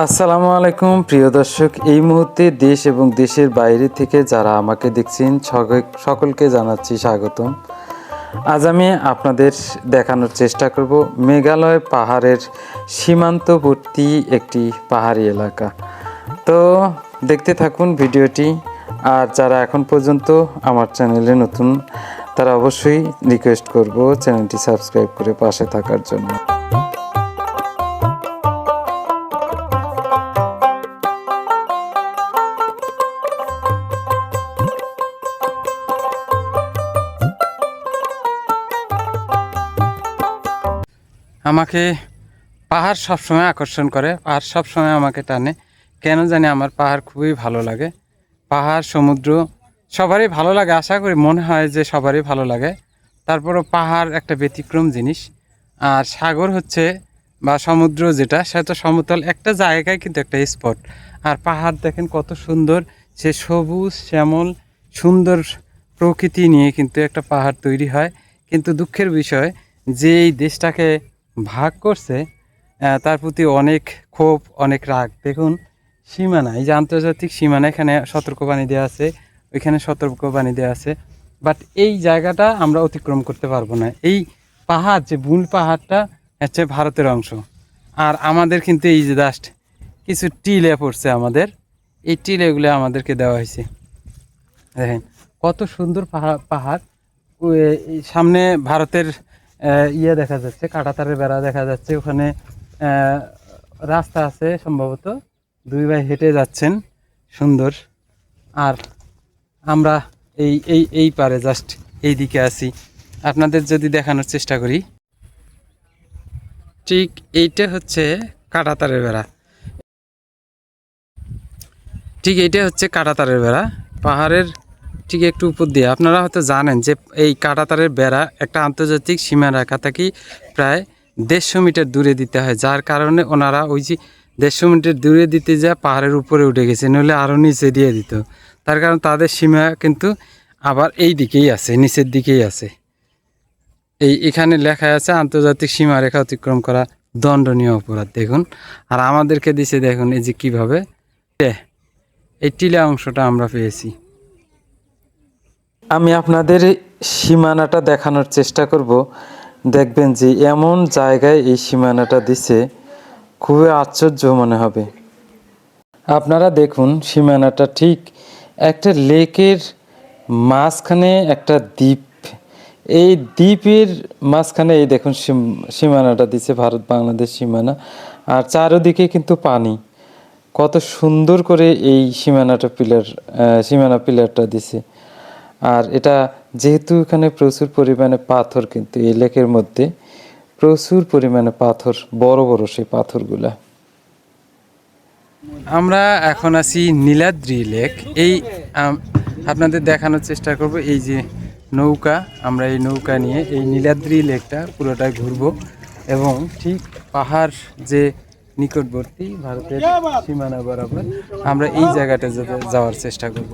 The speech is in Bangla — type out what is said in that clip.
আসসালামু আলাইকুম, প্রিয় দর্শক। এই মুহূর্তে দেশ এবং দেশের বাইরে থেকে যারা আমাকে দেখছেন সকলকে জানাচ্ছি স্বাগতম। আজ আমি আপনাদের দেখানোর চেষ্টা করব মেঘালয় পাহাড়ের সীমান্তবর্তী একটি পাহাড়ি এলাকা। তো দেখতে থাকুন ভিডিওটি, আর যারা এখন পর্যন্ত আমার চ্যানেলে নতুন, তারা অবশ্যই রিকোয়েস্ট করব চ্যানেলটি সাবস্ক্রাইব করে পাশে থাকার জন্য। আমাকে পাহাড় সবসময় আকর্ষণ করে, পাহাড় সবসময় আমাকে টানে। কেন জানি আমার পাহাড় খুবই ভালো লাগে। পাহাড়, সমুদ্র সবারই ভালো লাগে, আশা করি মনে হয় যে সবারই ভালো লাগে। তারপরও পাহাড় একটা ব্যতিক্রম জিনিস। আর সাগর হচ্ছে বা সমুদ্র যেটা সেটা সমতল একটা জায়গায় কিন্তু একটা স্পট আর পাহাড় দেখেন কত সুন্দর, সে সবুজ, শ্যামল, সুন্দর প্রকৃতি নিয়ে কিন্তু একটা পাহাড় তৈরি হয়। কিন্তু দুঃখের বিষয়, যে এই দেশটাকে ভাগ করছে তার প্রতি অনেক ক্ষোভ, অনেক রাগ। দেখুন, সীমানা, এই যে আন্তর্জাতিক সীমানা, এখানে সতর্কবাণী দেওয়া আছে, ওইখানে সতর্কবাণী দেওয়া আছে। বাট এই জায়গাটা আমরা অতিক্রম করতে পারব না। এই পাহাড়, যে মূল পাহাড়টা, হচ্ছে ভারতের অংশ। আর আমাদের কিন্তু এই যে জাস্ট কিছু টিলে পড়ছে আমাদের। এই টিলেগুলো আমাদেরকে দেওয়া হয়েছে। দেখেন, কত সুন্দর পাহাড়। পাহাড় সামনে ভারতের ইয়ে দেখা যাচ্ছে, কাঁটাতারের বেড়া দেখা যাচ্ছে। ওখানে রাস্তা আছে সম্ভবত। দুই ভাই হেঁটে যাচ্ছেন, সুন্দর। আর আমরা এই এই এই পারে জাস্ট এই দিকে আছি। আপনাদের যদি দেখানোর চেষ্টা করি। ঠিক এইটা হচ্ছে কাঁটাতারের বেড়া। ঠিক এইটা হচ্ছে কাঁটাতারের বেড়া। পাহাড়ের ঠিক একটু উপর দিয়ে, আপনারা হয়তো জানেন যে এই কাঁটাতারের বেড়া একটা আন্তর্জাতিক সীমা রেখা থেকে প্রায় দেড়শো মিটার দূরে দিতে হয়, যার কারণে ওনারা ওই যে দেড়শো মিটার দূরে দিতে যা পাহাড়ের উপরে উঠে গেছে, নইলে আরও নিচে দিয়ে দিত। তার কারণ তাদের সীমা কিন্তু আবার এই দিকেই আছে, নিচের দিকেই আছে। এই এখানে লেখা আছে আন্তর্জাতিক সীমারেখা অতিক্রম করা দণ্ডনীয় অপরাধ, দেখুন। আর আমাদেরকে দিছে দেখুন এই যে কীভাবে। এই টিলা অংশটা আমরা পেয়েছি। আমি আপনাদের সীমানাটা দেখানোর চেষ্টা করব। দেখবেন যে এমন জায়গায় এই সীমানাটা দিছে, খুবই আশ্চর্য মনে হবে। আপনারা দেখুন সীমানাটা ঠিক একটা লেকের মাঝখানে একটা দ্বীপ। এই দ্বীপের মাঝখানে এই দেখুন সীমানাটা দিছে ভারত বাংলাদেশ সীমানা। আর চারিদিকে কিন্তু পানি। কত সুন্দর করে এই সীমানাটা পিলার সীমানা পিলারটা দিছে। আর এটা যেহেতু এখানে প্রচুর পরিমাণে পাথর কিন্তু এই লেকের মধ্যে, প্রচুর পরিমাণে পাথর, বড় বড় সেই পাথরগুলা। আমরা এখন আছি নীলাদ্রি লেক। এই আপনাদের দেখানোর চেষ্টা করব এই যে নৌকা। আমরা এই নৌকা নিয়ে এই নীলাদ্রি লেকটা পুরোটাই ঘুরবো এবং ঠিক পাহাড় যে নিকটবর্তী ভারতের সীমানা বরাবর আমরা এই জায়গাটা যাওয়ার চেষ্টা করব।